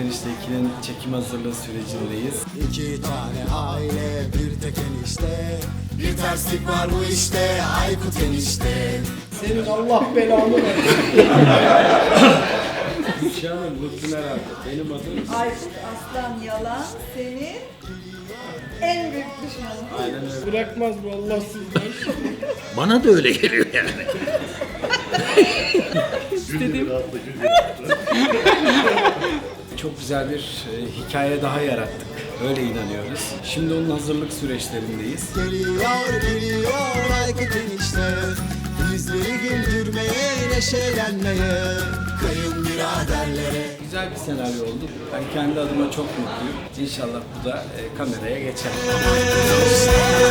Enişte 2'nin çekim hazırlığı sürecindeyiz. İki tane aile bir tek enişte Bir terslik var bu işte Aykut enişte Senin Allah belanı versin. Canım mutlu herhalde. Benim adım Aykut Aslan Yalan senin en büyük düşmanın. aynen öyle. Bırakmaz bu Allahsızlar. Bana da öyle geliyor yani. Çok güzel bir e, hikaye daha yarattık. Öyle inanıyoruz. Şimdi onun hazırlık süreçlerindeyiz. Geliyor geliyor Aykut enişte Bizleri güldürmeye neşelenmeye Kayınbiraderlere Güzel bir senaryo oldu. Ben kendi adıma çok mutluyum. İnşallah bu da e, kameraya geçer. Enişte